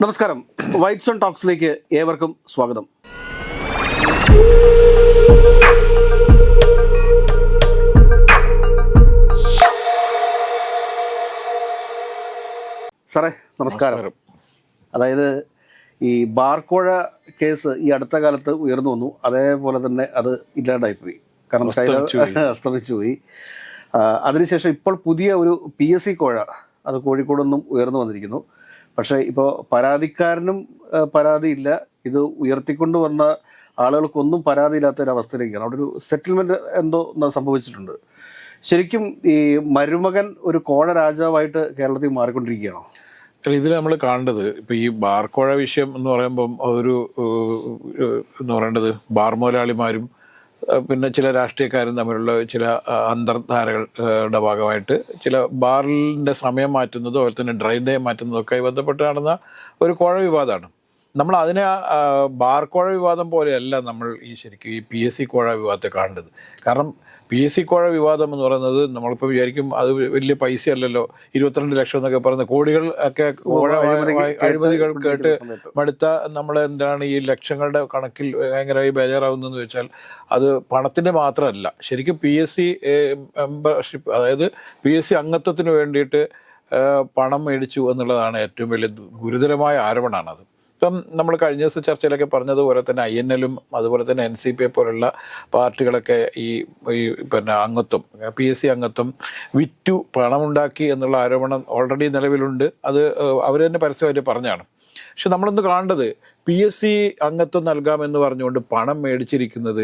നമസ്കാരം. വൈറ്റ്സൺ ടോക്സിലേക്ക് ഏവർക്കും സ്വാഗതം. സാറേ നമസ്കാരം. അതായത് ഈ ബാർക്കോഴ കേസ് ഈ അടുത്ത കാലത്ത് ഉയർന്നു വന്നു. അതേപോലെ തന്നെ അത് ഇല്ലാണ്ടായിപ്പോയി. കാരണം അസ്തമിച്ചു പോയി. അസ്തമിച്ചു പോയി അതിനുശേഷം ഇപ്പോൾ പുതിയ ഒരു പി എസ് സി കോഴ അത് കോഴിക്കോട് നിന്നും ഉയർന്നു വന്നിരിക്കുന്നു. പക്ഷേ ഇപ്പോൾ പരാതിക്കാരനും പരാതിയില്ല ഇത് ഉയർത്തിക്കൊണ്ട് വന്ന ആളുകൾക്കൊന്നും പരാതിയില്ലാത്ത ഒരു അവസ്ഥയിലേക്കാണ് അവിടെ ഒരു സെറ്റിൽമെന്റ് എന്തോ സംഭവിച്ചിട്ടുണ്ട്. ശരിക്കും ഈ മരുമകൻ ഒരു കോഴ രാജാവായിട്ട് കേരളത്തിൽ മാറിക്കൊണ്ടിരിക്കുകയാണോ? ഇതിൽ നമ്മൾ കാണേണ്ടത് ഇപ്പൊ ഈ ബാർക്കോഴ വിഷയം എന്ന് പറയുമ്പം അതൊരു എന്ന് പറയേണ്ടത് ബാർ മുതലാളിമാരും ഏഹ്, പിന്നെ ചില രാഷ്ട്രീയക്കാരും തമ്മിലുള്ള ചില അന്തർധാരകളുടെ ഭാഗമായിട്ട് ചില ബാറിന്റെ സമയം മാറ്റുന്നതോ അതുപോലെ തന്നെ ഡ്രൈ ഡേ മാറ്റുന്നതോ ഒക്കെ ബന്ധപ്പെട്ട് നടന്ന ഒരു കോഴ വിവാദമാണ് നമ്മൾ അതിനെ ബാർക്കോഴ ബാർ കോഴ വിവാദം പോലെയല്ല നമ്മൾ ഈ ശരിക്കും ഈ പി എസ് സി കോഴ വിവാദത്തെ കാണേണ്ടത്. കാരണം പി എസ് സി കോഴ വിവാദം എന്ന് പറയുന്നത് നമ്മളിപ്പോൾ വിചാരിക്കും അത് വലിയ പൈസ അല്ലല്ലോ ഇരുപത്തിരണ്ട് ലക്ഷം എന്നൊക്കെ പറയുന്ന കോടികൾ ഒക്കെ കോഴ അഴിമതികൾ കേട്ട് മടുത്ത നമ്മൾ എന്താണ് ഈ ലക്ഷങ്ങളുടെ കണക്കിൽ ഭയങ്കരമായി ബേജാറാവുന്നതെന്ന് വെച്ചാൽ അത് പണത്തിന്റെ മാത്രമല്ല. ശരിക്കും പി എസ് സി മെമ്പർഷിപ്പ് അതായത് പി എസ് സി അംഗത്വത്തിന് വേണ്ടിയിട്ട് പണം മേടിച്ചു എന്നുള്ളതാണ് ഏറ്റവും വലിയ ഗുരുതരമായ ആരോപണമാണത് ഇപ്പം നമ്മൾ കഴിഞ്ഞ ദിവസം ചർച്ചയിലൊക്കെ പറഞ്ഞതുപോലെ തന്നെ ഐ എൻ എല്ലും അതുപോലെ തന്നെ എൻ സി പി പോലുള്ള പാർട്ടികളൊക്കെ ഈ ഈ പിന്നെ അംഗത്വം പി എസ് സി അംഗത്വം വിറ്റു പണമുണ്ടാക്കി എന്നുള്ള ആരോപണം ഓൾറെഡി നിലവിലുണ്ട്. അത് അവർ തന്നെ പരസ്യമായിട്ട് പറഞ്ഞാണ് പക്ഷെ നമ്മളൊന്ന് കാണേണ്ടത് പി എസ് സി അംഗത്വം നൽകാമെന്ന് പറഞ്ഞുകൊണ്ട് പണം മേടിച്ചിരിക്കുന്നത്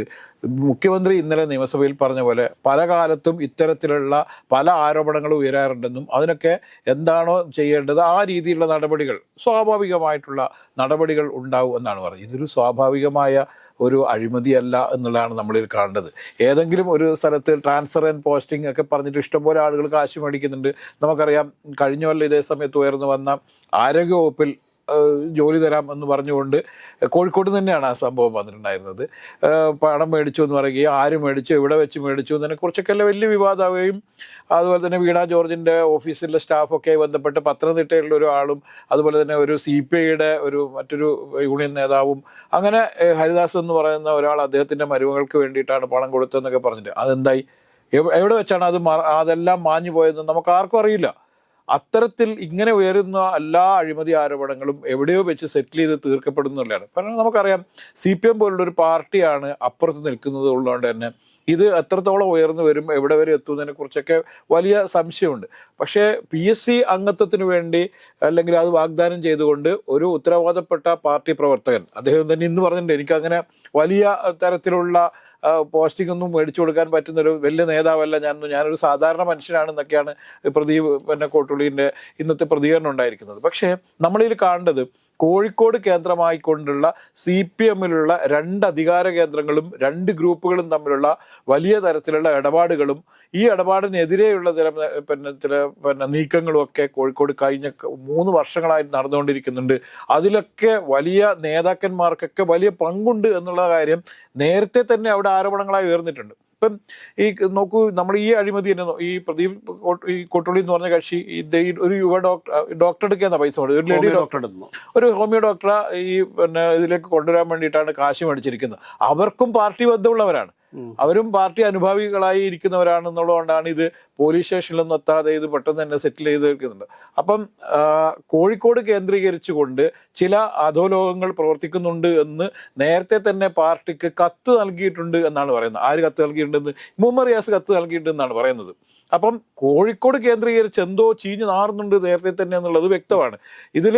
മുഖ്യമന്ത്രി ഇന്നലെ നിയമസഭയിൽ പറഞ്ഞ പോലെ പല കാലത്തും ഇത്തരത്തിലുള്ള പല ആരോപണങ്ങളും ഉയരാറുണ്ടെന്നും അതിനൊക്കെ എന്താണോ ചെയ്യേണ്ടത് ആ രീതിയിലുള്ള നടപടികൾ സ്വാഭാവികമായിട്ടുള്ള നടപടികൾ ഉണ്ടാവും എന്നാണ് പറഞ്ഞത്. ഇതൊരു സ്വാഭാവികമായ ഒരു അഴിമതിയല്ല എന്നുള്ളതാണ് നമ്മളിൽ കാണേണ്ടത്. ഏതെങ്കിലും ഒരു സ്ഥലത്ത് ട്രാൻസ്ഫർ ആൻഡ് പോസ്റ്റിംഗ് ഒക്കെ പറഞ്ഞിട്ട് ഇഷ്ടംപോലെ ആളുകൾ കാശ് മേടിക്കുന്നുണ്ട്. നമുക്കറിയാം കഴിഞ്ഞ കൊല്ലം ഇതേ സമയത്ത് ഉയർന്നു വന്ന ആരോഗ്യവകുപ്പിൽ ജോലി തരാം എന്ന് പറഞ്ഞുകൊണ്ട് കോഴിക്കോട് തന്നെയാണ് ആ സംഭവം വന്നിട്ടുണ്ടായിരുന്നത്. പണം മേടിച്ചു എന്ന് പറയുകയും ആര് മേടിച്ചു എവിടെ വെച്ച് മേടിച്ചു എന്നതിനെ കുറിച്ചൊക്കെ വലിയ വിവാദമാവുകയും അതുപോലെ തന്നെ വീണ ജോർജിന്റെ ഓഫീസിലെ സ്റ്റാഫൊക്കെ ബന്ധപ്പെട്ട് പത്തനംതിട്ടയിലുള്ള ഒരാളും അതുപോലെ തന്നെ ഒരു സി പി ഐയുടെ ഒരു മറ്റൊരു യൂണിയൻ നേതാവും അങ്ങനെ ഹരിദാസ് എന്ന് പറയുന്ന ഒരാൾ അദ്ദേഹത്തിന്റെ മരുമകൾക്ക് വേണ്ടിയിട്ടാണ് പണം കൊടുത്തതെന്നൊക്കെ പറഞ്ഞിട്ട് അതെന്തായി? എവിടെ വെച്ചാണ് അത് അതെല്ലാം മാഞ്ഞു പോയതെന്ന് നമുക്ക് ആർക്കും അറിയില്ല. അത്തരത്തിൽ ഇങ്ങനെ ഉയരുന്ന എല്ലാ അഴിമതി ആരോപണങ്ങളും എവിടെയോ വെച്ച് സെറ്റിൽ ചെയ്ത് തീർക്കപ്പെടുന്നുള്ളതാണ് കാരണം നമുക്കറിയാം സി പി എം പോലുള്ള ഒരു പാർട്ടിയാണ് അപ്പുറത്ത് നിൽക്കുന്നത് ഉള്ളതുകൊണ്ട് തന്നെ ഇത് എത്രത്തോളം ഉയർന്നു വരും എവിടെ വരെ എത്തുന്നതിനെ കുറിച്ചൊക്കെ വലിയ സംശയമുണ്ട്. പക്ഷേ പി എസ് സി അംഗത്വത്തിന് വേണ്ടി അല്ലെങ്കിൽ അത് വാഗ്ദാനം ചെയ്തുകൊണ്ട് ഒരു ഉത്തരവാദപ്പെട്ട പാർട്ടി പ്രവർത്തകൻ അദ്ദേഹം തന്നെ ഇന്ന് പറഞ്ഞിട്ടുണ്ട് എനിക്കങ്ങനെ വലിയ തരത്തിലുള്ള പോസ്റ്റിംഗ് ഒന്നും മേടിച്ചു കൊടുക്കാൻ പറ്റുന്ന ഒരു വലിയ നേതാവല്ല ഞാൻ. ഞാനൊരു സാധാരണ മനുഷ്യനാണെന്നൊക്കെയാണ് പ്രദീപ് പിന്നെ കോട്ടുള്ളിന്റെ ഇന്നത്തെ പ്രതികരണം ഉണ്ടായിരിക്കുന്നത്. പക്ഷേ നമ്മളിൽ കാണേണ്ടത് കോഴിക്കോട് കേന്ദ്രമായിക്കൊണ്ടുള്ള സി പി എമ്മിലുള്ള രണ്ട് അധികാര കേന്ദ്രങ്ങളും രണ്ട് ഗ്രൂപ്പുകളും തമ്മിലുള്ള വലിയ തരത്തിലുള്ള ഇടപാടുകളും ഈ ഇടപാടിനെതിരെയുള്ള ചില പിന്നെ ചില പിന്നെ നീക്കങ്ങളും ഒക്കെ കോഴിക്കോട് കഴിഞ്ഞ മൂന്ന് വർഷങ്ങളായി നടന്നുകൊണ്ടിരിക്കുന്നുണ്ട്. അതിലൊക്കെ വലിയ നേതാക്കന്മാർക്കൊക്കെ വലിയ പങ്കുണ്ട് എന്നുള്ള കാര്യം നേരത്തെ തന്നെ അവിടെ ആരോപണങ്ങളായി ഉയർന്നിട്ടുണ്ട്. ഇപ്പം ഈ നോക്കൂ നമ്മൾ ഈ അഴിമതി തന്നെ ഈ പ്രദീപ് ഈ കൊട്ടുള്ളി എന്ന് പറഞ്ഞ കക്ഷി ഒരു യുവ ഡോക്ടർ ഡോക്ടർ എടുക്കുന്ന പൈസ. ഒരു ലേഡി ഡോക്ടർ ഒരു ഹോമിയോ ഡോക്ടറെ ഈ പിന്നെ ഇതിലേക്ക് കൊണ്ടുവരാൻ വേണ്ടിയിട്ടാണ് കാശ് മേടിച്ചിരിക്കുന്നത് അവർക്കും പാർട്ടി ബന്ധമുള്ളവരാണ്. അവരും പാർട്ടി അനുഭാവികളായി ഇരിക്കുന്നവരാണെന്നുള്ളതുകൊണ്ടാണ് ഇത് പോലീസ് സ്റ്റേഷനിലൊന്നും എത്താതെ ഇത് പെട്ടെന്ന് തന്നെ സെറ്റിൽ ചെയ്ത് വെക്കുന്നുണ്ട്. അപ്പം കോഴിക്കോട് കേന്ദ്രീകരിച്ചുകൊണ്ട് ചില അധോലോകങ്ങൾ പ്രവർത്തിക്കുന്നുണ്ട് എന്ന് നേരത്തെ തന്നെ പാർട്ടിക്ക് കത്ത് നൽകിയിട്ടുണ്ട് എന്നാണ് പറയുന്നത്. ആര് കത്ത് നൽകിയിട്ടുണ്ടെന്ന്? മുമ്മറിയാസ് റിയാസ് കത്ത് നൽകിയിട്ടുണ്ടെന്നാണ് പറയുന്നത്. അപ്പം കോഴിക്കോട് കേന്ദ്രീകരിച്ച് എന്തോ ചീഞ്ഞു നാറുന്നുണ്ട് നേരത്തെ തന്നെ എന്നുള്ളത് വ്യക്തമാണ്. ഇതിൽ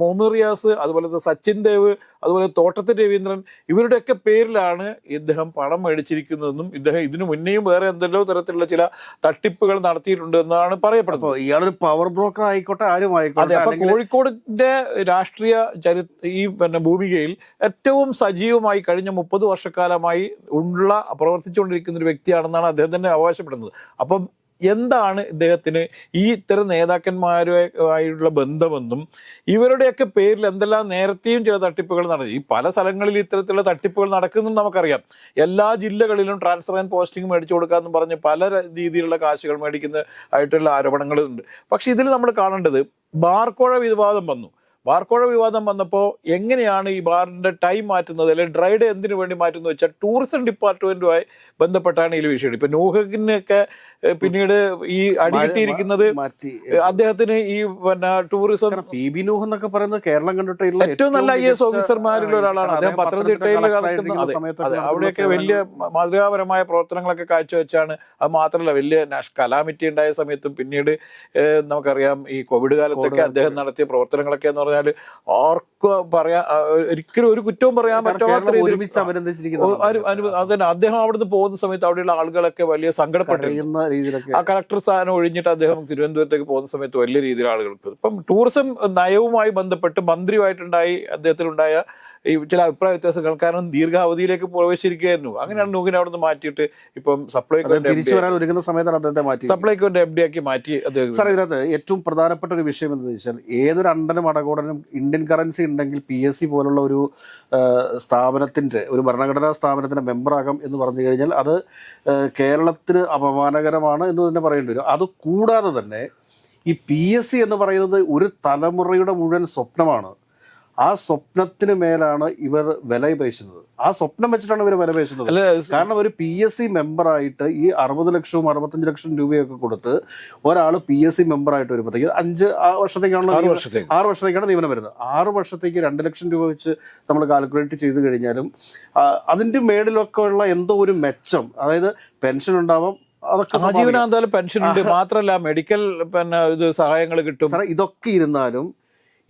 മുഹമ്മദ് റിയാസ് അതുപോലെ സച്ചിൻ ദേവ് അതുപോലെ തോട്ടത്തിൽ രവീന്ദ്രൻ ഇവരുടെയൊക്കെ പേരിലാണ് ഇദ്ദേഹം പണം മേടിച്ചിരിക്കുന്നതെന്നും ഇദ്ദേഹം ഇതിനു മുന്നേയും വേറെ എന്തെല്ലോ തരത്തിലുള്ള ചില തട്ടിപ്പുകൾ നടത്തിയിട്ടുണ്ട് എന്നാണ് പറയപ്പെടുന്നത്. ഇയാളൊരു പവർ ബ്രോക്കർ ആയിക്കോട്ടെ ആരും ആയിക്കോട്ടെ അപ്പൊ കോഴിക്കോടിന്റെ രാഷ്ട്രീയ ചരി ഈ പിന്നെ ഭൂമികയിൽ ഏറ്റവും സജീവമായി കഴിഞ്ഞ മുപ്പത് വർഷക്കാലമായി ഉള്ള പ്രവർത്തിച്ചുകൊണ്ടിരിക്കുന്ന ഒരു വ്യക്തിയാണെന്നാണ് അദ്ദേഹം തന്നെ അവകാശപ്പെടുന്നത്. അപ്പം എന്താണ് ഇദ്ദേഹത്തിന് ഈ ഇത്തരം നേതാക്കന്മാരുമായുള്ള ബന്ധമെന്നും ഇവരുടെയൊക്കെ പേരിൽ എന്തെല്ലാം നേരത്തെയും ചില തട്ടിപ്പുകൾ നടത്തി ഈ പല സ്ഥലങ്ങളിൽ ഇത്തരത്തിലുള്ള തട്ടിപ്പുകൾ നടക്കുന്നു നമുക്കറിയാം. എല്ലാ ജില്ലകളിലും ട്രാൻസ്ഫർ ആൻഡ് പോസ്റ്റിംഗ് മേടിച്ചു കൊടുക്കാമെന്ന് പറഞ്ഞ് പല രീതിയിലുള്ള കാശുകൾ മേടിക്കുന്ന ആയിട്ടുള്ള ആരോപണങ്ങളുണ്ട്. പക്ഷെ ഇതിൽ നമ്മൾ കാണേണ്ടത് ബാർക്കോഴ വിവാദം വന്നു. ബാർക്കോഴ വിവാദം വന്നപ്പോൾ എങ്ങനെയാണ് ഈ ബാറിന്റെ ടൈം മാറ്റുന്നത്? അല്ലെങ്കിൽ ഡ്രൈഡ് എന്തിനു വേണ്ടി മാറ്റുന്നത് വെച്ചാൽ ടൂറിസം ഡിപ്പാർട്ട്മെന്റുമായി ബന്ധപ്പെട്ടാണ് ഈ വിഷയം. ഇപ്പൊ നൂഹക്കിനൊക്കെ പിന്നീട് ഈ അടികിട്ടിയിരിക്കുന്നത് അദ്ദേഹത്തിന് ഈ പിന്നെ ടൂറിസം പി ബി നൂഹ് എന്നൊക്കെ പറയുന്നത് കേരളം കണ്ടിട്ടുള്ള ഏറ്റവും നല്ല ഐ എസ് ഓഫീസർമാരിൽ ഒരാളാണ്. അദ്ദേഹം പത്തനംതിട്ടയിൽ നടത്തുന്ന അവിടെയൊക്കെ വലിയ. മാതൃകാപരമായ പ്രവർത്തനങ്ങളൊക്കെ കാഴ്ചവെച്ചാണ്. അത് മാത്രമല്ല വലിയ കലാമിറ്റി ഉണ്ടായ സമയത്തും പിന്നീട് നമുക്കറിയാം ഈ കോവിഡ് കാലത്തൊക്കെ അദ്ദേഹം നടത്തിയ പ്രവർത്തനങ്ങളൊക്കെ എന്ന് പറഞ്ഞാൽ ആർക്കും പറയാ ഒരിക്കലും ഒരു കുറ്റവും പറയാൻ പറ്റാത്ത രീതിയിൽ അതന്നെ. അദ്ദേഹം അവിടുന്ന് പോകുന്ന സമയത്ത് അവിടെയുള്ള ആളുകളൊക്കെ വലിയ സങ്കടപ്പെട്ടിരിക്കുന്ന രീതിയിലൊക്കെ. ആ കളക്ടർ സ്ഥാനം ഒഴിഞ്ഞിട്ട് അദ്ദേഹം തിരുവനന്തപുരത്തേക്ക് പോകുന്ന സമയത്ത് വലിയ രീതിയിൽ ആളുകൾക്ക് ഇപ്പം ടൂറിസം നയവുമായി ബന്ധപ്പെട്ട് മന്ത്രിയുമായിട്ടുണ്ടായി അദ്ദേഹത്തിലുണ്ടായ ഈ ചില അഭിപ്രായ വ്യത്യാസങ്ങൾ. കാരണം ദീർഘാവധിയിലേക്ക് പ്രവേശിച്ചിരിക്കുകയായിരുന്നു. അങ്ങനെയാണ് നൂഹിനെ അവിടെ നിന്ന് മാറ്റിയിട്ട് ഇപ്പം സപ്ലൈകോ തിരിച്ചു വരാൻ ഒരുങ്ങുന്ന സമയത്താണ് അദ്ദേഹത്തെ മാറ്റി. സപ്ലൈകോന്റെ എം ഡി ആക്കി മാറ്റി അദ്ദേഹം. സാർ ഇതിനകത്ത് ഏറ്റവും പ്രധാനപ്പെട്ട ഒരു വിഷയം എന്താണെന്ന് വെച്ചാൽ ഏതൊരു അണ്ടനും അടകോടനും ഇന്ത്യൻ കറൻസി ഉണ്ടെങ്കിൽ പി എസ് സി പോലുള്ള ഒരു സ്ഥാപനത്തിന്റെ ഒരു ഭരണഘടനാ സ്ഥാപനത്തിന്റെ മെമ്പറാകാം എന്ന് പറഞ്ഞു കഴിഞ്ഞാൽ അത് കേരളത്തിന് അപമാനകരമാണ് എന്ന് തന്നെ പറയേണ്ടി വരും. അത് കൂടാതെ തന്നെ ഈ പി എസ് സി എന്ന് പറയുന്നത് ഒരു തലമുറയുടെ മുഴുവൻ സ്വപ്നമാണ്. ആ സ്വപ്നത്തിന് മേലാണ് ഇവർ വില പേശുന്നത് ആ സ്വപ്നം വെച്ചിട്ടാണ് ഇവർ വില പേശുന്നത് കാരണം ഒരു പി എസ് സി മെമ്പറായിട്ട് ഈ അറുപത് ലക്ഷവും അറുപത്തഞ്ച് ലക്ഷം രൂപയൊക്കെ കൊടുത്ത് ഒരാൾ പി എസ് സി മെമ്പറായിട്ട് വരുമ്പോഴത്തേക്ക് അഞ്ച് ആ വർഷത്തേക്കാണല്ലോ ആറ് വർഷത്തേക്കാണ് നിയമനം വരുന്നത്. ആറ് വർഷത്തേക്ക് രണ്ട് ലക്ഷം രൂപ വെച്ച് നമ്മൾ കാൽക്കുലേറ്റ് ചെയ്ത് കഴിഞ്ഞാലും അതിന്റെ അതിന്റെ മേളിലൊക്കെ ഉള്ള എന്തോ ഒരു മെച്ചം അതായത് പെൻഷൻ ഉണ്ടാവാം അതൊക്കെ. പെൻഷൻ ഉണ്ട്. മാത്രമല്ല മെഡിക്കൽ പിന്നെ ഇത് സഹായങ്ങൾ കിട്ടും. ഇതൊക്കെ ഇരുന്നാലും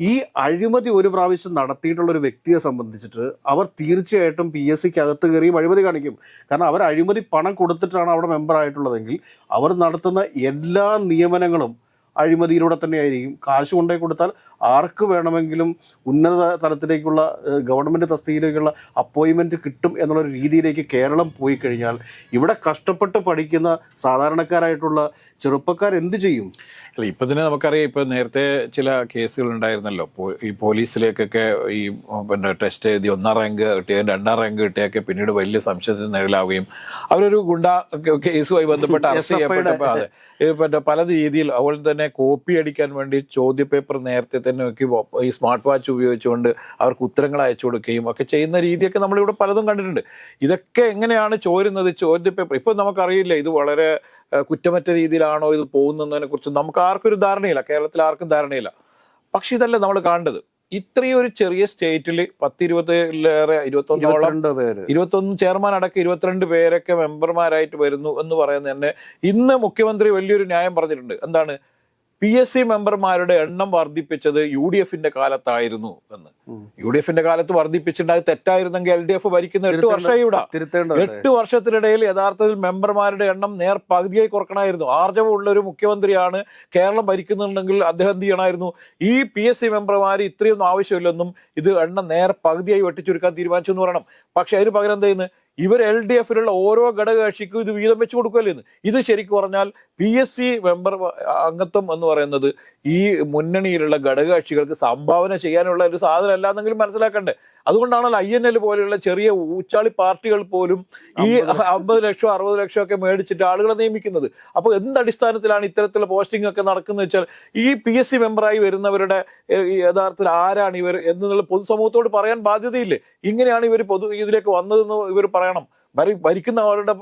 ഈ അഴിമതി ഒരു പ്രാവശ്യം നടത്തിയിട്ടുള്ള ഒരു വ്യക്തിയെ സംബന്ധിച്ചിട്ട് അവർ തീർച്ചയായിട്ടും പി എസ് സിക്ക് അകത്ത് കയറിയും അഴിമതി കാണിക്കും. കാരണം അവർ അഴിമതി പണം കൊടുത്തിട്ടാണ് അവിടെ മെമ്പർ ആയിട്ടുള്ളതെങ്കിൽ അവർ നടത്തുന്ന എല്ലാ നിയമനങ്ങളും അഴിമതിയിലൂടെ തന്നെയായിരിക്കും. കാശ് കൊണ്ടേ കൊടുത്താൽ ആർക്ക് വേണമെങ്കിലും ഉന്നത തലത്തിലേക്കുള്ള ഗവൺമെന്റ് തസ്തിയിലേക്കുള്ള അപ്പോയിൻമെന്റ് കിട്ടും എന്നുള്ളൊരു രീതിയിലേക്ക് കേരളം പോയി കഴിഞ്ഞാൽ ഇവിടെ കഷ്ടപ്പെട്ട് പഠിക്കുന്ന സാധാരണക്കാരായിട്ടുള്ള ചെറുപ്പക്കാർ എന്ത് ചെയ്യും? അല്ല ഇപ്പൊ തന്നെ നമുക്കറിയാം ഇപ്പൊ നേരത്തെ ചില കേസുകൾ ഉണ്ടായിരുന്നല്ലോ ഈ പോലീസിലേക്കൊക്കെ ഈ പിന്നെ ടെസ്റ്റ് എഴുതി ഒന്നാം റാങ്ക് കിട്ടിയ രണ്ടാം റാങ്ക് കിട്ടിയൊക്കെ പിന്നീട് വലിയ സംശയത്തിന് നിഴലാവുകയും അവരൊരു ഗുണ്ട കേസുമായി ബന്ധപ്പെട്ട് അറസ്റ്റ് ചെയ്യപ്പെട്ടപ്പോ ചെയ്യപ്പെട്ടപ്പോൾ അതെ പിന്നെ പല രീതിയിൽ അതുപോലെ തന്നെ കോപ്പി അടിക്കാൻ വേണ്ടി ചോദ്യ പേപ്പർ നേരത്തെ തന്നെ നോക്കി ഈ സ്മാർട്ട് വാച്ച് ഉപയോഗിച്ചുകൊണ്ട് അവർക്ക് ഉത്തരങ്ങൾ അയച്ചു കൊടുക്കുകയും ഒക്കെ ചെയ്യുന്ന രീതിയൊക്കെ നമ്മളിവിടെ പലതും കണ്ടിട്ടുണ്ട്. ഇതൊക്കെ എങ്ങനെയാണ് ചോരുന്നത് ചോദ്യപേപ്പർ? ഇപ്പൊ നമുക്കറിയില്ല ഇത് വളരെ കുറ്റമറ്റ കുറ്റമറ്റ രീതിയിലാണോ ഇത് പോകുന്നതിനെ കുറിച്ച് നമുക്ക് ആർക്കും ഒരു ധാരണയില്ല. കേരളത്തിൽ ആർക്കും ധാരണയില്ല. പക്ഷെ ഇതല്ല നമ്മൾ കാണേണ്ടത്. ഇത്രയും ഒരു ചെറിയ സ്റ്റേറ്റിൽ പത്തിരുപത്തിലേറെ ഇരുപത്തൊന്നോളം പേര്. ഇരുപത്തൊന്ന് ചെയർമാൻ അടക്കം ഇരുപത്തിരണ്ട് പേരൊക്കെ മെമ്പർമാരായിട്ട് വരുന്നു എന്ന് പറയുന്നത് തന്നെ ഇന്ന് മുഖ്യമന്ത്രി വലിയൊരു ന്യായം പറഞ്ഞിട്ടുണ്ട്. എന്താണ്? പി എസ് സി മെമ്പർമാരുടെ എണ്ണം വർദ്ധിപ്പിച്ചത് യു ഡി എഫിന്റെ കാലത്തായിരുന്നു എന്ന്. യു ഡി എഫിന്റെ കാലത്ത് വർദ്ധിപ്പിച്ചിട്ടുണ്ട്. അത് തെറ്റായിരുന്നെങ്കിൽ എൽ ഡി എഫ് ഭരിക്കുന്ന എട്ട് വർഷമായി ഇവിടെ. എട്ട് വർഷത്തിനിടയിൽ യഥാർത്ഥത്തിൽ മെമ്പർമാരുടെ എണ്ണം നേർ പകുതിയായി കുറക്കണമായിരുന്നു. ആർജവമുള്ള ഒരു മുഖ്യമന്ത്രിയാണ് കേരളം ഭരിക്കുന്നുണ്ടെങ്കിൽ അദ്ദേഹം എന്ത് ചെയ്യണമായിരുന്നു? ഈ പി എസ് സി മെമ്പർമാർ ഇത്രയൊന്നും ആവശ്യമില്ലെന്നും ഇത് എണ്ണം നേർ പകുതിയായി വെട്ടിച്ചുരുക്കാൻ തീരുമാനിച്ചു എന്ന് പറയണം. പക്ഷെ അതിന് പകരം എന്ത് ചെയ്യുന്നത് ഇവർ എൽ ഡി എഫിലുള്ള ഓരോ ഘടകകക്ഷിക്കും ഇത് വീതം വെച്ച് കൊടുക്കുകയല്ലേ എന്ന്. ഇത് ശരിക്കും പറഞ്ഞാൽ പി എസ് സി മെമ്പർ അംഗത്വം എന്ന് പറയുന്നത് ഈ മുന്നണിയിലുള്ള ഘടകകക്ഷികൾക്ക് സംഭാവന ചെയ്യാനുള്ള ഒരു സാധനം അല്ലാന്നെങ്കിലും മനസ്സിലാക്കണ്ടേ. അതുകൊണ്ടാണല്ലോ ഐ എൻ എൽ പോലെയുള്ള ചെറിയ ഊച്ചാളി പാർട്ടികൾ പോലും ഈ അമ്പത് ലക്ഷം. അറുപത് ലക്ഷം ഒക്കെ മേടിച്ചിട്ട് ആളുകളെ നിയമിക്കുന്നത്. അപ്പോൾ എന്ത് അടിസ്ഥാനത്തിലാണ് ഇത്തരത്തിലുള്ള പോസ്റ്റിംഗ് ഒക്കെ നടക്കുന്നത് വെച്ചാൽ ഈ പി എസ് സി മെമ്പറായി വരുന്നവരുടെ യഥാർത്ഥത്തിൽ ആരാണ് ഇവർ എന്നുള്ള പൊതുസമൂഹത്തോട് പറയാൻ ബാധ്യതയില്ലേ? ഇങ്ങനെയാണ് ഇവർ പൊതു ഇതിലേക്ക് വന്നതെന്ന് ഇവർ പറയണം. ഭരി ഭരിക്കുന്ന അവരുടെ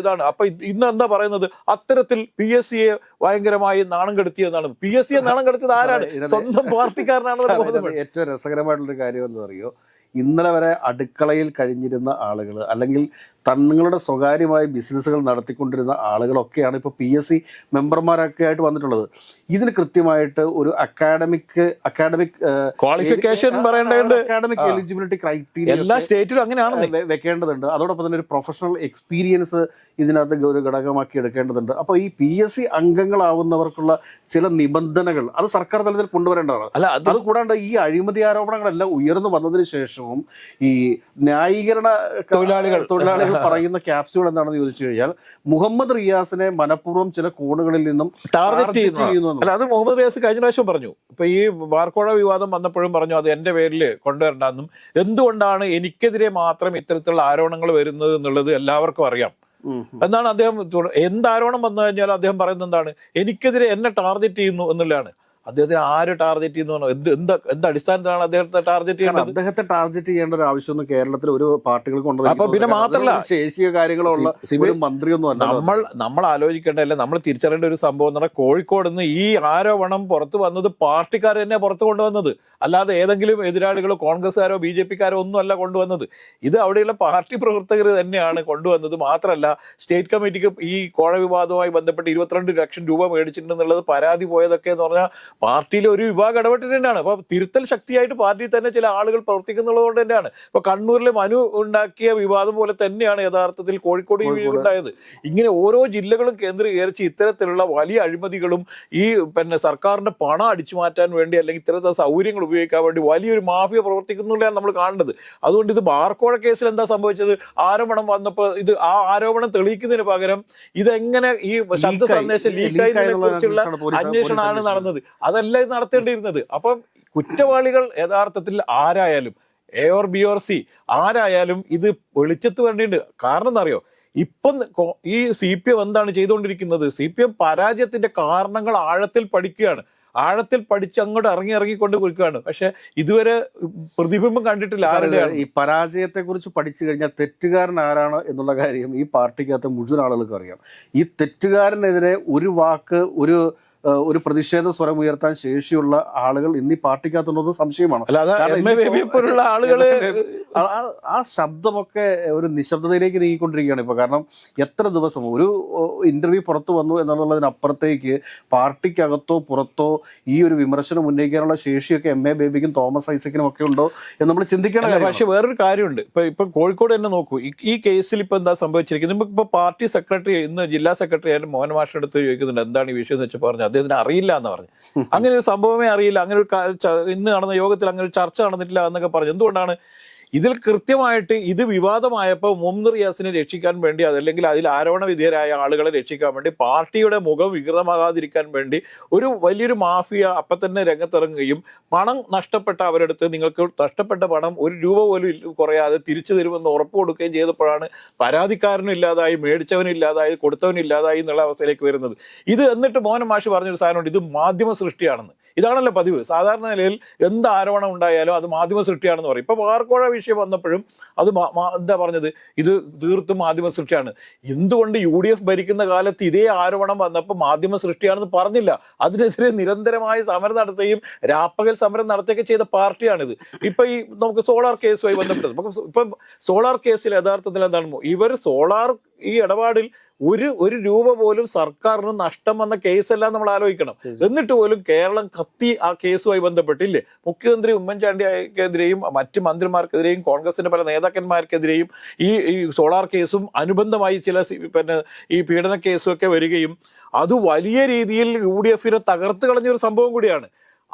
ഇതാണ്. അപ്പൊ ഇന്ന് എന്താ പറയുന്നത്? അത്തരത്തിൽ പി എസ് സിയെ ഭയങ്കരമായി നാണം കെടുത്തിയെന്നാണ്. പി എസ് സിയെ നാണം കെടുത്തിയത് ആരാണ്? സ്വന്തം പാർട്ടിക്കാരനാണ് ഏറ്റവും രസകരമായിട്ടുള്ള കാര്യം എന്ന് പറയുമോ ഇന്നലെ വരെ അടുക്കളയിൽ കഴിഞ്ഞിരുന്ന ആളുകൾ അല്ലെങ്കിൽ തങ്ങളുടെ സ്വകാര്യമായ ബിസിനസ്സുകൾ നടത്തിക്കൊണ്ടിരുന്ന ആളുകളൊക്കെയാണ് ഇപ്പോൾ പി എസ് സി മെമ്പർമാരൊക്കെ ആയിട്ട് വന്നിട്ടുള്ളത്. ഇതിന് കൃത്യമായിട്ട് ഒരു അക്കാഡമിക് അക്കാഡമിക് ക്വാളിഫിക്കേഷൻ പറയേണ്ടതുണ്ട്. അക്കാഡമിക് എലിജിബിലിറ്റി ക്രൈറ്റീരിയ എല്ലാ സ്റ്റേറ്റിലും അങ്ങനെയാണ് വെക്കേണ്ടതുണ്ട്. അതോടൊപ്പം തന്നെ ഒരു പ്രൊഫഷണൽ എക്സ്പീരിയൻസ് ഇതിനകത്ത് ഒരു ഘടകമാക്കി എടുക്കേണ്ടതുണ്ട്. അപ്പോൾ ഈ പി എസ് സി അംഗങ്ങളാവുന്നവർക്കുള്ള ചില നിബന്ധനകൾ അത് സർക്കാർ തലത്തിൽ കൊണ്ടുവരേണ്ടതാണ്. അല്ല അത് കൂടാണ്ട് ഈ അഴിമതി ആരോപണങ്ങളെല്ലാം ഉയർന്നു വന്നതിന് ശേഷവും ഈ ന്യായീകരണ തൊഴിലാളികൾ. തൊഴിലാളികൾ പറയുന്ന ക്യാപ്സ്യൂൾ എന്താണെന്ന് ചോദിച്ചു കഴിഞ്ഞാൽ മുഹമ്മദ് റിയാസിനെ മനഃപൂർവം ചില കോണുകളിൽ നിന്നും ടാർഗറ്റ് ചെയ്യുന്നു അല്ല അത് മുഹമ്മദ് റിയാസ് കഴിഞ്ഞ പ്രാവശ്യം പറഞ്ഞു. ഇപ്പൊ ഈ വാർക്കോഴ വിവാദം വന്നപ്പോഴും പറഞ്ഞു അത് എന്റെ പേരിൽ കൊണ്ടുവരണ്ടെന്നും. എന്തുകൊണ്ടാണ് എനിക്കെതിരെ മാത്രം ഇത്തരത്തിലുള്ള ആരോപണങ്ങൾ വരുന്നത് എന്നുള്ളത് എല്ലാവർക്കും അറിയാം. എന്നാണ് അദ്ദേഹം എന്താരോണം എന്ത് ആരോപണം വന്നു കഴിഞ്ഞാൽ അദ്ദേഹം പറയുന്നത് എന്താണ്? എനിക്കെതിരെ എന്നെ ടാർഗറ്റ് ചെയ്യുന്നു എന്നുള്ളതാണ്. അദ്ദേഹത്തിന് ആര് ടാർഗറ്റ് ചെയ്യുന്നു എന്ത് എന്താ എന്ത് അടിസ്ഥാനത്തിലാണ് അദ്ദേഹത്തെ ടാർഗറ്റ് ചെയ്യുന്നത് ചെയ്യേണ്ടത്? അദ്ദേഹത്തെ ടാർഗറ്റ് ചെയ്യേണ്ട ഒരു ആവശ്യമൊന്നും കേരളത്തിൽ ഒരു പാർട്ടികൾ കൊണ്ടു അപ്പൊ പിന്നെ മാത്രമല്ല ശേഷിയോ കാര്യങ്ങളോ ഉള്ള ഒരു മന്ത്രിയൊന്നും അല്ല നമ്മൾ നമ്മൾ ആലോചിക്കേണ്ട അല്ലെ? നമ്മൾ തിരിച്ചറിയേണ്ട ഒരു സംഭവം എന്ന് പറഞ്ഞാൽ കോഴിക്കോട് നിന്ന് ഈ ആരോപണം പുറത്തു വന്നത് പാർട്ടിക്കാർ തന്നെ പുറത്തു കൊണ്ടുവന്നത്. അല്ലാതെ ഏതെങ്കിലും എതിരാളികളോ കോൺഗ്രസ്സുകാരോ ബി ജെ പിക്കാരോ ഒന്നും അല്ല കൊണ്ടുവന്നത്. ഇത് അവിടെയുള്ള പാർട്ടി പ്രവർത്തകർ തന്നെയാണ് കൊണ്ടുവന്നത്. മാത്രമല്ല സ്റ്റേറ്റ് കമ്മിറ്റിക്ക് ഈ കോഴ വിവാദവുമായി ബന്ധപ്പെട്ട് ഇരുപത്തിരണ്ട് ലക്ഷം രൂപ മേടിച്ചിട്ടുണ്ടെന്നുള്ളത് പരാതി പോയതൊക്കെ എന്ന് പറഞ്ഞാൽ പാർട്ടിയിലെ ഒരു വിഭാഗം ഇടപെട്ടിട്ടുണ്ടാണ് അപ്പൊ തിരുത്തൽ ശക്തിയായിട്ട് പാർട്ടിയിൽ തന്നെ ചില ആളുകൾ പ്രവർത്തിക്കുന്നുള്ളത് കൊണ്ട് തന്നെയാണ്. ഇപ്പൊ കണ്ണൂരിലെ മനു ഉണ്ടാക്കിയ വിവാദം പോലെ തന്നെയാണ് യഥാർത്ഥത്തിൽ കോഴിക്കോട്. ഉണ്ടായത്. ഇങ്ങനെ ഓരോ ജില്ലകളും കേന്ദ്രീകരിച്ച് ഇത്തരത്തിലുള്ള വലിയ അഴിമതികളും ഈ പിന്നെ സർക്കാരിന്റെ പണം അടിച്ചു മാറ്റാൻ വേണ്ടി അല്ലെങ്കിൽ ഇത്തരത്തിലുള്ള സൗകര്യങ്ങൾ ഉപയോഗിക്കാൻ വേണ്ടി വലിയൊരു മാഫിയ പ്രവർത്തിക്കുന്നുള്ളതാണ് നമ്മൾ കാണേണ്ടത് അതുകൊണ്ട് ഇത് ബാർക്കോഴ കേസിൽ എന്താ സംഭവിച്ചത്? ആരോപണം വന്നപ്പോൾ ഇത് ആ ആരോപണം തെളിയിക്കുന്നതിന് പകരം ഇതെങ്ങനെ ഈ ശബ്ദ സന്ദേശം ലീക്കായി ലീക്കായതിനെ കുറിച്ചുള്ള അന്വേഷണമാണ് നടന്നത്. അതല്ല ഇത് നടത്തേണ്ടിയിരുന്നത്. അപ്പം കുറ്റവാളികൾ യഥാർത്ഥത്തിൽ ആരായാലും A or B or C ആരായാലും ഇത് വെളിച്ചത്ത് വേണ്ടിയിട്ട് കാരണം എന്നറിയോ ഇപ്പം ഈ സി പി എം എന്താണ് ചെയ്തുകൊണ്ടിരിക്കുന്നത്? സി പി എം പരാജയത്തിന്റെ കാരണങ്ങൾ ആഴത്തിൽ പഠിക്കുകയാണ്. ആഴത്തിൽ പഠിച്ച് അങ്ങോട്ട് ഇറങ്ങി ഇറങ്ങിക്കൊണ്ട് കൊടുക്കുകയാണ് പക്ഷെ ഇതുവരെ പ്രതിബിംബം കണ്ടിട്ടില്ല ആരുടെയാണ് ഈ പരാജയത്തെ കുറിച്ച് പഠിച്ചു കഴിഞ്ഞാൽ തെറ്റുകാരൻ ആരാണ് എന്നുള്ള കാര്യം ഈ പാർട്ടിക്കകത്ത് മുഴുവൻ ആളുകൾക്കും അറിയാം. ഈ തെറ്റുകാരനെതിരെ ഒരു വാക്ക് ഒരു ഒരു പ്രതിഷേധ സ്വരം ഉയർത്താൻ ശേഷിയുള്ള ആളുകൾ ഇന്ന് ഈ പാർട്ടിക്കകത്തുള്ളത് സംശയമാണ്. ആളുകൾ ആ- ശബ്ദമൊക്കെ ഒരു നിശബ്ദതയിലേക്ക് നീങ്ങിക്കൊണ്ടിരിക്കുകയാണ് ഇപ്പൊ. കാരണം എത്ര ദിവസം ഒരു ഇന്റർവ്യൂ പുറത്തു വന്നു എന്നുള്ളതിനപ്പുറത്തേക്ക് പാർട്ടിക്കകത്തോ പുറത്തോ ഈ ഒരു വിമർശനം ഉന്നയിക്കാനുള്ള ശേഷിയൊക്കെ എം എ ബേബിക്കും തോമസ് ഐസക്കിനും ഒക്കെ ഉണ്ടോ എന്ന് നമ്മൾ ചിന്തിക്കണം പക്ഷേ വേറൊരു കാര്യമുണ്ട്. ഇപ്പൊ ഇപ്പൊ കോഴിക്കോട് തന്നെ നോക്കൂ. ഈ- കേസിൽ ഇപ്പൊ എന്താ സംഭവിച്ചിരിക്കുന്നത്? ഇപ്പൊ- പാർട്ടി സെക്രട്ടറി ഇന്ന് ജില്ലാ സെക്രട്ടറി ആയാലും മോഹൻ മാഷിന്റെ അടുത്ത് ചോദിക്കുന്നുണ്ട്. എന്താണ് ഈ വിഷയം എന്ന് വെച്ച് പറഞ്ഞു അദ്ദേഹത്തിന് അറിയില്ല എന്ന് പറഞ്ഞു. അങ്ങനെ ഒരു സംഭവമേ അറിയില്ല. അങ്ങനെ ഒരു ഇന്ന് നടന്ന യോഗത്തിൽ അങ്ങനെ ഒരു ചർച്ച നടന്നിട്ടില്ല എന്നൊക്കെ പറഞ്ഞു. എന്തുകൊണ്ടാണ് ഇതിൽ കൃത്യമായിട്ട് ഇത് വിവാദമായപ്പോൾ മുഹമ്മദ് റിയാസിനെ രക്ഷിക്കാൻ വേണ്ടി അതല്ലെങ്കിൽ അതിൽ ആരോപണ വിധേയരായ ആളുകളെ രക്ഷിക്കാൻ വേണ്ടി പാർട്ടിയുടെ മുഖം വികൃതമാകാതിരിക്കാൻ വേണ്ടി ഒരു വലിയൊരു മാഫിയ അപ്പം തന്നെ രംഗത്തിറങ്ങുകയും പണം നഷ്ടപ്പെട്ട അവരെടുത്ത് നിങ്ങൾക്ക് നഷ്ടപ്പെട്ട പണം ഒരു രൂപ പോലും കുറയാതെ തിരിച്ചു തരുമെന്ന് ഉറപ്പ് കൊടുക്കുകയും ചെയ്തപ്പോഴാണ് പരാതിക്കാരനും ഇല്ലാതായി മേടിച്ചവനും ഇല്ലാതായി കൊടുത്തവനും ഇല്ലാതായി എന്നുള്ള അവസ്ഥയിലേക്ക് വരുന്നത്. ഇത് എന്നിട്ട് മോഹൻ മാഷി പറഞ്ഞൊരു സാധനമുണ്ട്. ഇത് മാധ്യമ സൃഷ്ടിയാണെന്ന്. ഇതാണല്ലോ പതിവ്. സാധാരണ നിലയിൽ എന്ത് ആരോപണം ഉണ്ടായാലും അത് മാധ്യമ സൃഷ്ടിയാണെന്ന് പറയും. ഇപ്പൊ വാർക്കോഴ വിഷയം വന്നപ്പോഴും അത് എന്താ പറഞ്ഞത്? ഇത് തീർത്തും മാധ്യമ സൃഷ്ടിയാണ്. എന്തുകൊണ്ട് യു ഡി എഫ് ഭരിക്കുന്ന കാലത്ത് ഇതേ ആരോപണം വന്നപ്പോൾ മാധ്യമ സൃഷ്ടിയാണെന്ന് പറഞ്ഞില്ല? അതിനെതിരെ നിരന്തരമായ സമരം നടത്തുകയും രാപ്പകൽ സമരം നടത്തുകയൊക്കെ ചെയ്ത പാർട്ടിയാണിത്. ഇപ്പൊ ഈ നമുക്ക് സോളാർ കേസുമായി ബന്ധപ്പെട്ടത്. ഇപ്പം സോളാർ കേസിൽ യഥാർത്ഥത്തിൽ എന്താണ്? ഇവർ സോളാർ ഈ ഇടപാടിൽ ഒരു ഒരു രൂപ പോലും സർക്കാരിന് നഷ്ടം വന്ന കേസല്ല നമ്മൾ ആലോചിക്കണം. എന്നിട്ട് പോലും കേരളം കത്തി ആ കേസുമായി ബന്ധപ്പെട്ടില്ലേ? മുഖ്യമന്ത്രി ഉമ്മൻചാണ്ടിക്കെതിരെയും മറ്റ് മന്ത്രിമാർക്കെതിരെയും കോൺഗ്രസിന്റെ പല നേതാക്കന്മാർക്കെതിരെയും ഈ ഈ സോളാർ കേസും അനുബന്ധമായി ചില പിന്നെ ഈ പീഡന കേസും ഒക്കെ വരികയും അത് വലിയ രീതിയിൽ യു ഡി എഫിനെ തകർത്ത് കളഞ്ഞൊരു സംഭവം കൂടിയാണ്.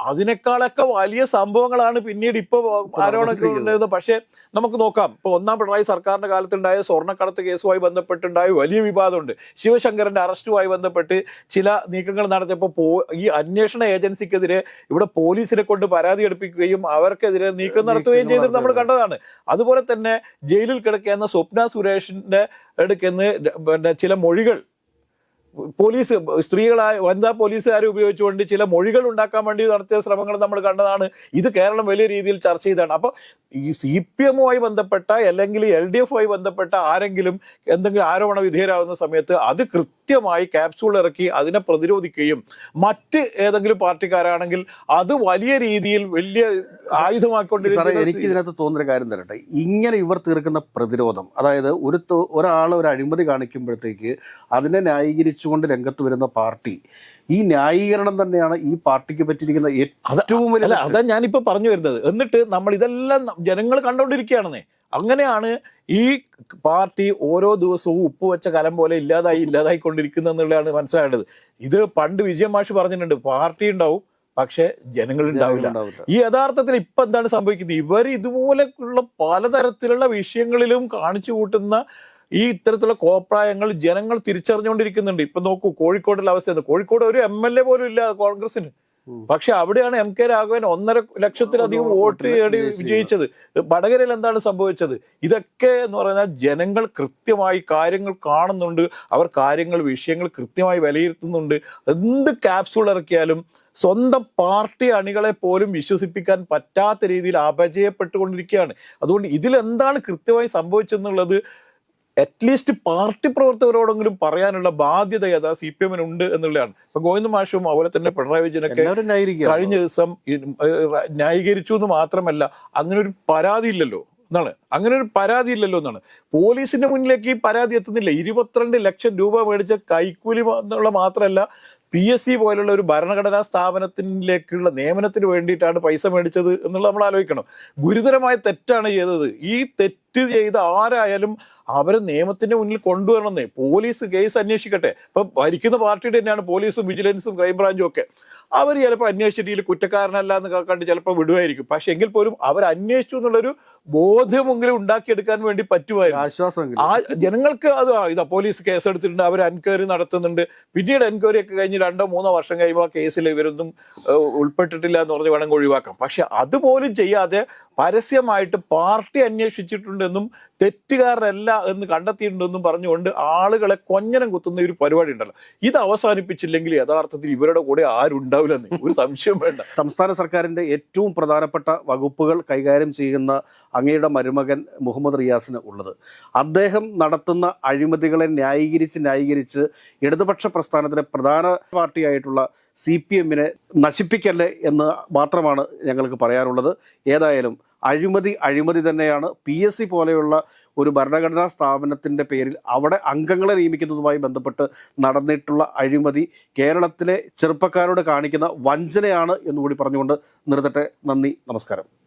അതിനേക്കാളൊക്കെ വലിയ സംഭവങ്ങളാണ് പിന്നീട് ഇപ്പൊ ആരോപണമൊക്കെ ഉണ്ടായത് പക്ഷേ നമുക്ക് നോക്കാം. ഇപ്പൊ ഒന്നാം പിണറായി സർക്കാരിന്റെ കാലത്തുണ്ടായ സ്വർണക്കടത്ത് കേസുമായി ബന്ധപ്പെട്ടുണ്ടായ വലിയ വിവാദമുണ്ട്. ശിവശങ്കരന്റെ അറസ്റ്റുമായി ബന്ധപ്പെട്ട് ചില നീക്കങ്ങൾ നടത്തിയപ്പോൾ പോ ഈ അന്വേഷണ ഏജൻസിക്കെതിരെ ഇവിടെ പോലീസിനെ കൊണ്ട് പരാതി എടുപ്പിക്കുകയും അവർക്കെതിരെ നീക്കം നടത്തുകയും ചെയ്തിട്ട് നമ്മൾ കണ്ടതാണ്. അതുപോലെ തന്നെ ജയിലിൽ കിടക്കുന്ന സ്വപ്ന സുരേഷിന്റെ എടുക്കുന്ന പിന്നെ ചില മൊഴികൾ പോലീസ് സ്ത്രീകളായ വനിതാ പോലീസുകാരെ ഉപയോഗിച്ചുകൊണ്ട് ചില മൊഴികൾ ഉണ്ടാക്കാൻ വേണ്ടി നടത്തിയ ശ്രമങ്ങൾ നമ്മൾ കണ്ടതാണ്. ഇത് കേരളം വലിയ രീതിയിൽ ചർച്ച ചെയ്തതാണ്. അപ്പോൾ ഈ സി പി എമ്മുമായി ബന്ധപ്പെട്ട അല്ലെങ്കിൽ എൽ ഡി എഫുമായി ബന്ധപ്പെട്ട ആരെങ്കിലും എന്തെങ്കിലും ആരോപണ വിധേയരാകുന്ന സമയത്ത് അത് കൃത്യമായി ക്യാപ്സൂൾ ഇറക്കി അതിനെ പ്രതിരോധിക്കുകയും മറ്റ് ഏതെങ്കിലും പാർട്ടിക്കാരാണെങ്കിൽ അത് വലിയ രീതിയിൽ വലിയ സാറേ എനിക്ക് ഇതിനകത്ത് തോന്നുന്ന കാര്യം തരട്ടെ. ഇങ്ങനെ ഇവർ തീർക്കുന്ന പ്രതിരോധം അതായത് ഒരു ഒരാൾ ഒരു അഴിമതി കാണിക്കുമ്പോഴത്തേക്ക് അതിനെ ന്യായീകരിച്ചുകൊണ്ട് രംഗത്ത് വരുന്ന പാർട്ടി ഈ ന്യായീകരണം തന്നെയാണ് ഈ പാർട്ടിക്ക് പറ്റിയിരിക്കുന്ന ഏറ്റവും വലിയ. അതാ ഞാനിപ്പോ പറഞ്ഞു വരുന്നത്. എന്നിട്ട് നമ്മൾ ഇതെല്ലാം ജനങ്ങൾ കണ്ടുകൊണ്ടിരിക്കുകയാണെന്നേ അങ്ങനെയാണ് ഈ പാർട്ടി ഓരോ ദിവസവും ഉപ്പ് വെച്ച കലം പോലെ ഇല്ലാതായി ഇല്ലാതായി കൊണ്ടിരിക്കുന്നു എന്നുള്ളതാണ് മനസ്സിലാവേണ്ടത് ഇത് പണ്ട് വിജയൻ മാഷ് പറഞ്ഞിട്ടുണ്ട് പാർട്ടി ഉണ്ടാവും പക്ഷെ ജനങ്ങൾ ഉണ്ടാവില്ല. ഉണ്ടാവില്ല. ഈ യഥാർത്ഥത്തിൽ ഇപ്പൊ എന്താണ് സംഭവിക്കുന്നത്? ഇവർ ഇതുപോലെയുള്ള പലതരത്തിലുള്ള വിഷയങ്ങളിലും കാണിച്ചു കൂട്ടുന്ന ഈ ഇത്തരത്തിലുള്ള കോപ്രായങ്ങൾ ജനങ്ങൾ തിരിച്ചറിഞ്ഞുകൊണ്ടിരിക്കുന്നുണ്ട്. ഇപ്പൊ നോക്കൂ കോഴിക്കോടുള്ള അവസ്ഥ കോഴിക്കോട് ഒരു എം എൽ എ പോലും ഇല്ല കോൺഗ്രസിന് പക്ഷെ അവിടെയാണ് എം കെ രാഘവൻ ഒന്നര ലക്ഷത്തിലധികം വോട്ട് നേടി വിജയിച്ചത്. വടകരയിൽ എന്താണ് സംഭവിച്ചത്? ഇതൊക്കെ എന്ന് പറഞ്ഞാൽ ജനങ്ങൾ കൃത്യമായി കാര്യങ്ങൾ കാണുന്നുണ്ട്. അവർ കാര്യങ്ങൾ വിഷയങ്ങൾ കൃത്യമായി വിലയിരുത്തുന്നുണ്ട്. എന്ത് ക്യാപ്സൂൾ ഇറക്കിയാലും സ്വന്തം പാർട്ടി അണികളെ പോലും വിശ്വസിപ്പിക്കാൻ പറ്റാത്ത രീതിയിൽ അപജയപ്പെട്ടുകൊണ്ടിരിക്കുകയാണ്. അതുകൊണ്ട് ഇതിൽ എന്താണ് കൃത്യമായി സംഭവിച്ചെന്നുള്ളത് അറ്റ്ലീസ്റ്റ് പാർട്ടി പ്രവർത്തകരോടെങ്കിലും പറയാനുള്ള ബാധ്യത യഥാ സി പി എമ്മിനുണ്ട് എന്നുള്ളതാണ്. ഇപ്പൊ ഗോവിന്ദ മാഷും അതുപോലെ തന്നെ പിണറായി വിജയനൊക്കെ കഴിഞ്ഞ ദിവസം ന്യായീകരിച്ചു എന്ന് മാത്രമല്ല അങ്ങനെ ഒരു പരാതി ഇല്ലല്ലോ. എന്നാണ്. അങ്ങനെ ഒരു പരാതി ഇല്ലല്ലോ എന്നാണ്. പോലീസിന്റെ മുന്നിലേക്ക് ഈ പരാതി എത്തുന്നില്ല. ഇരുപത്തിരണ്ട് ലക്ഷം രൂപ മേടിച്ച കൈക്കൂലി എന്നുള്ള മാത്രമല്ല പി എസ് സി പോലുള്ള ഒരു ഭരണഘടനാ സ്ഥാപനത്തിലേക്കുള്ള നിയമനത്തിന് വേണ്ടിയിട്ടാണ് പൈസ മേടിച്ചത് എന്നുള്ളത് നമ്മൾ ആലോചിക്കണം. ഗുരുതരമായ തെറ്റാണ് ചെയ്തത്. ഈ തെറ്റ് ചെയ്ത ആരായാലും അവരെ നിയമത്തിന്റെ മുന്നിൽ കൊണ്ടുവരണമെന്നേ പോലീസ് കേസ് അന്വേഷിക്കട്ടെ. ഇപ്പൊ ഭരിക്കുന്ന പാർട്ടിയുടെ തന്നെയാണ് പോലീസും വിജിലൻസും ക്രൈംബ്രാഞ്ചും ഒക്കെ. അവർ ചിലപ്പോൾ അന്വേഷിച്ചിട്ട് ഇതിൽ കുറ്റക്കാരനല്ല എന്ന് കണ്ട് ചിലപ്പോൾ വിടുമായിരിക്കും. പക്ഷെ എങ്കിൽ പോലും അവർ അന്വേഷിച്ചു എന്നുള്ളൊരു ബോധ്യമെങ്കിലും ഉണ്ടാക്കിയെടുക്കാൻ വേണ്ടി പറ്റുമായിരുന്നു. ആശ്വാസം ആ ജനങ്ങൾക്ക് അത് ഇതാ പോലീസ് കേസെടുത്തിട്ടുണ്ട്. അവർ എൻക്വയറി നടത്തുന്നുണ്ട്. പിന്നീട് എൻക്വയറി ഒക്കെ കഴിഞ്ഞ് രണ്ടോ മൂന്നോ വർഷം കഴിയുമ്പോൾ ആ കേസിൽ ഇവരൊന്നും ഉൾപ്പെട്ടിട്ടില്ല എന്ന് പറഞ്ഞ് വേണമെങ്കിൽ ഒഴിവാക്കാം. പക്ഷെ അതുപോലും ചെയ്യാതെ പരസ്യമായിട്ട് പാർട്ടി അന്വേഷിച്ചിട്ടുണ്ടെന്നും തെറ്റുകാരനല്ല എന്ന് കണ്ടെത്തിയിട്ടുണ്ടെന്നും പറഞ്ഞുകൊണ്ട് ആളുകളെ കൊഞ്ഞനം കുത്തുന്ന ഒരു പരിപാടി ഉണ്ടല്ലോ. ഇത് അവസാനിപ്പിച്ചില്ലെങ്കിൽ യഥാർത്ഥത്തിൽ ഇവരുടെ കൂടെ ആരുണ്ടാവില്ലെന്ന് ഒരു സംശയം വേണ്ട. സംസ്ഥാന സർക്കാരിന്റെ ഏറ്റവും പ്രധാനപ്പെട്ട വകുപ്പുകൾ കൈകാര്യം ചെയ്യുന്ന അങ്ങയുടെ മരുമകൻ മുഹമ്മദ് റിയാസിന് ഉള്ളത്. അദ്ദേഹം നടത്തുന്ന അഴിമതികളെ ന്യായീകരിച്ച് ന്യായീകരിച്ച് ഇടതുപക്ഷ പ്രസ്ഥാനത്തിലെ പ്രധാന പാർട്ടിയായിട്ടുള്ള സി പി എമ്മിനെ നശിപ്പിക്കല്ലേ എന്ന് മാത്രമാണ് ഞങ്ങൾക്ക് പറയാനുള്ളത്. ഏതായാലും അഴിമതി അഴിമതി തന്നെയാണ്. പി എസ് സി പോലെയുള്ള ഒരു ഭരണഘടനാ സ്ഥാപനത്തിന്റെ പേരിൽ അവിടെ അംഗങ്ങളെ നിയമിക്കുന്നതുമായി ബന്ധപ്പെട്ട് നടന്നിട്ടുള്ള അഴിമതി കേരളത്തിലെ ചെറുപ്പക്കാരോട് കാണിക്കുന്ന വഞ്ചനയാണ് എന്നുകൂടി പറഞ്ഞുകൊണ്ട് നിർത്തട്ടെ. നന്ദി നമസ്കാരം.